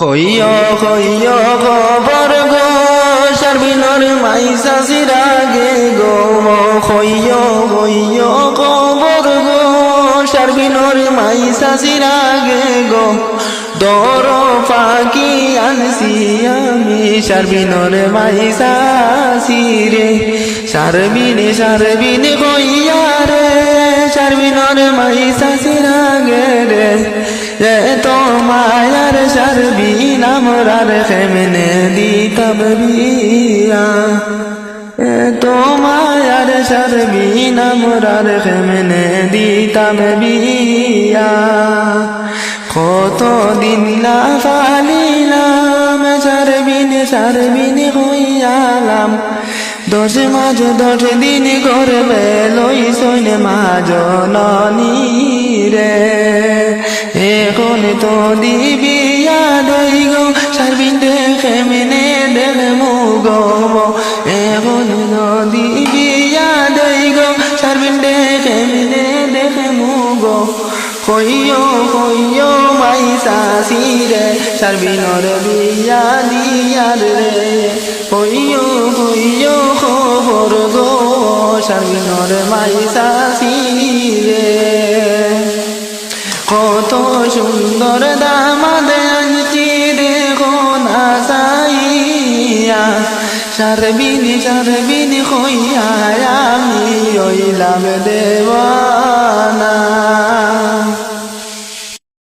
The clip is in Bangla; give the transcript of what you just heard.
কইয় কইয় খবর গো সারবিনর মাইসা সিরাগে গো কইয় কইয় খবর গো সারবিনর মাইসা সিরাগে গো, দর পাকি আনসি আমি সারবিনর মাইসা সিরে সারবিনে সারবিনে কইয়া রে সারবিনর সিরাগে সারবি নামরার খেমনে দিতাম বিয়া এ তো মায়ার সারবি নামরার খেমনে দিতাম বিয়া কত দিন না ফালিলাম সারবিন সারবিন হইয়ালাম দশ মাঝ দশ দিন করবে লই সৈন মাঝ ননি রে এখন তো দিবিয়া দই গো, সারবিন দেখে মেনে দেখে মুগো এখন তো দিবিয়া দই গো দেখে মেনে দেখে মুগো। কইও কইও মাই সাসিরে সারবিনর বিয়া দিয়ার রে। কইও কইও খবর গো সারবিনর মাই সাসিরে সুন্দর দামাদ আনছি দেখো না সাইয়া সারবিনি সারবিনি হইয়া আমি ওইলাম দেওয়ানা